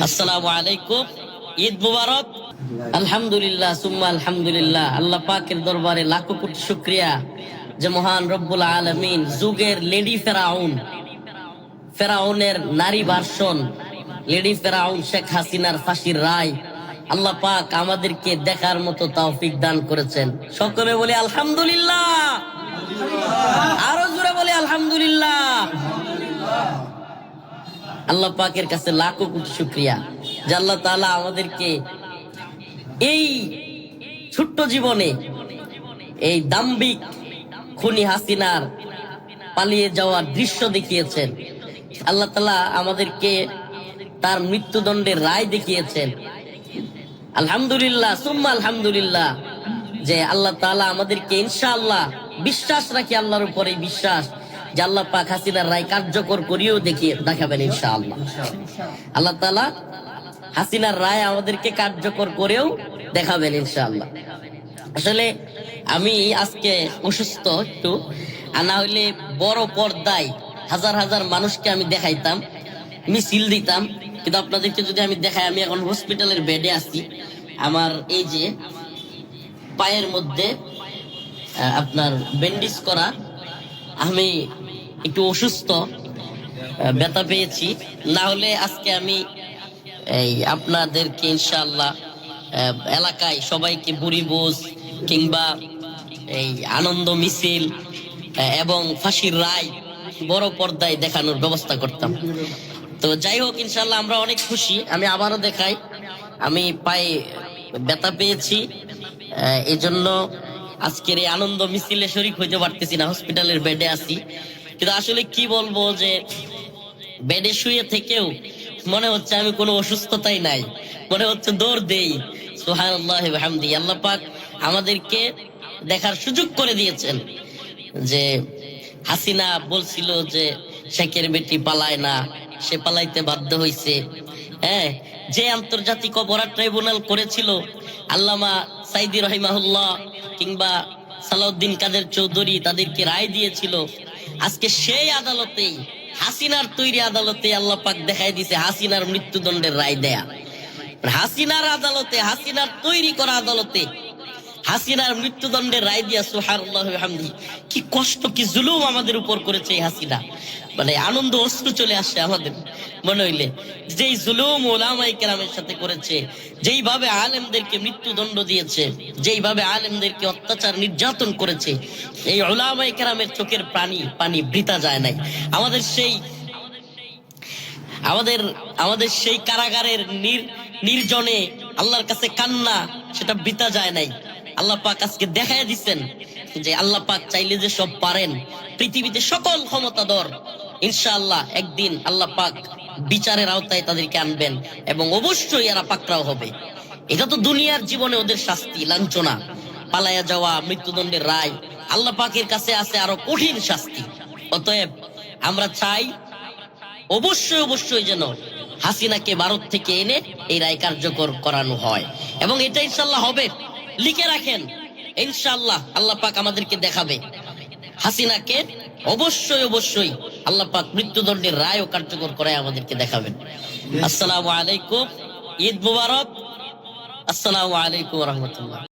আসসালামু আলাইকুম, ঈদ মুবারক। আলহামদুলিল্লাহ, সুম্মা আলহামদুলিল্লাহ। আল্লাহ পাকের দরবারে লাখো কোটি শুক্রিয়া যে মহান রব্বুল আলমিন যুগের লেডি ফেরাউন, ফেরাউনের নারী ভার্সন লেডি ফেরাউন শেখ হাসিনার ফাঁসির রায় আল্লাহ পাক আমাদেরকে দেখার মতো তৌফিক দান করেছেন। সকলে বলে আলহামদুলিল্লাহ। আরও জোরে বলে আলহামদুলিল্লাহ। আল্লাহ পাকের কাছে লাখো কোটি শুক্রিয়া, যে আল্লাহ তাআলা আমাদেরকে এই ছোট্ট জীবনে এই দাম্বিক খুনি হাসিনার পালিয়ে যাওয়ার দৃশ্য দেখিয়েছেন। আল্লাহ তালা আমাদেরকে তার মৃত্যুদণ্ডের রায় দেখিয়েছেন। আলহামদুলিল্লাহ, সুম্মা আলহামদুলিল্লাহ, যে আল্লাহ তাআলা আমাদেরকে ইনশাআল্লাহ বিশ্বাস রাখি আল্লাহর উপরে বিশ্বাস। আল্লাহ পাক হাসিনার রায় কার্যকর করিয়েও দেখিয়ে দেখাবেন ইনশাআল্লাহ। আল্লাহ তাআলা হাসিনার রায় আমাদেরকে কার্যকর করেও দেখাবেন ইনশাআল্লাহ। আসলে আমি আজকে অসুস্থ একটু, আর না হইলে বড় পর্দায় হাজার হাজার মানুষকে আমি দেখাইতাম, মিছিল দিতাম। কিন্তু আপনাদেরকে যদি আমি দেখাই, আমি এখন হসপিটালের বেডে আছি। আমার এই যে পায়ের মধ্যে আপনার ব্যান্ডেজ করা আমি একটু অসুস্থ ব্যথা পেয়েছি। না হলে আজকে আমি, এই, আপনাদেরকে ইনশাল্লাহ এলাকায় সবাইকে বুড়ি বোঝ কিংবা, এই, আনন্দ মিছিল এবং ফাঁসির রায় বড় পর্দায় দেখানোর ব্যবস্থা করতাম। তো যাই হোক ইনশাল্লাহ আমরা অনেক খুশি। আমি আবারও দেখাই, আমি পায়ে ব্যথা পেয়েছি এই জন্য আজকের এই আনন্দ মিছিলে শরিক হইতে পারতেছি না হসপিটালের বেডে আছি। কিন্তু আসলে কি বলব যে বেডে শুয়ে থেকেও মনে হচ্ছে আমি কোনো অসুস্থতাই নাই, মনে হচ্ছে দৌড় দেই। সুহানুল্লাহ হামদি আল্লাহ পাক আমাদেরকে দেখার সুযোগ করে দিয়েছেন যে, হাসিনা বলছিল যে, শেখের বেটি পালায় না। সে পালাইতে বাধ্য হইছে। হ্যাঁ যে আন্তর্জাতিক অপরাধ ট্রাইব্যুনাল করেছিল, আল্লামা সাইদি রহিমাহুল্লাহ কিংবা সালাউদ্দিন কাদের চৌধুরী তাদেরকে রায় দিয়েছিল, আজকে সেই আদালতেই, হাসিনার তৈরি আদালতে আল্লাহ পাক দেখাই দিছে হাসিনার মৃত্যুদণ্ডের রায় দেয়া। হাসিনার আদালতে, হাসিনার তৈরি করা আদালতে হাসিনার মৃত্যুদণ্ডের রায় দিয়া সুহারুল্লাহ হামদি কি কষ্ট, কি জুলুম আমাদের উপর করেছে এই হাসিনা। মানে আনন্দ, অশ্রু চলে আসছে আমাদের। মনে হইলে যেই জুলুম ওলামাই কেরামের সাথে করেছে, যেইভাবে আলেমদেরকে মৃত্যুদণ্ড দিয়েছে, যেইভাবে আলেমদেরকে অত্যাচার নির্যাতন করেছে, এই ওলামাই কেরামের চোখের প্রাণী পানি বৃতা যায় নাই। আমাদের সেই, আমাদের আমাদের সেই কারাগারের নির, নির্জনে আল্লাহর কাছে কান্না, সেটা বৃতা যায় নাই। আল্লাহ পাক আজকে দেখায় দিচ্ছেন যে আল্লাহ পাক চাইলে যে সব পারেন, পৃথিবীতে সকল ক্ষমতাধর, ইনশাআল্লাহ একদিন আল্লাহ পাক বিচারের আওতায় তাদেরকে আনবেন এবং অবশ্যই এরা পাকড়াও হবে। এটা তো দুনিয়ার জীবনে ওদের শাস্তি, লাঞ্ছনা পালায়া যাওয়া, মৃত্যুদণ্ডের রায়, আল্লাহ পাকের কাছে আছে আরও কঠিন শাস্তি। অতএব আমরা চাই, অবশ্যই অবশ্যই যেন হাসিনাকে ভারত থেকে এনে এই রায় কার্যকর করানো হয়। এবং এটা ইনশাল্লাহ হবে। লিখে রাখেন ইনশাল্লাহ আল্লাহ পাক আমাদেরকে দেখাবে। হাসিনাকে অবশ্যই অবশ্যই আল্লাহ পাক মৃত্যুদণ্ডের রায়ও কার্যকর করে আমাদেরকে দেখাবেন। আসসালামু আলাইকুম, ঈদ মুবারক। আসসালামু আলাইকুম রহমতুল্লাহ।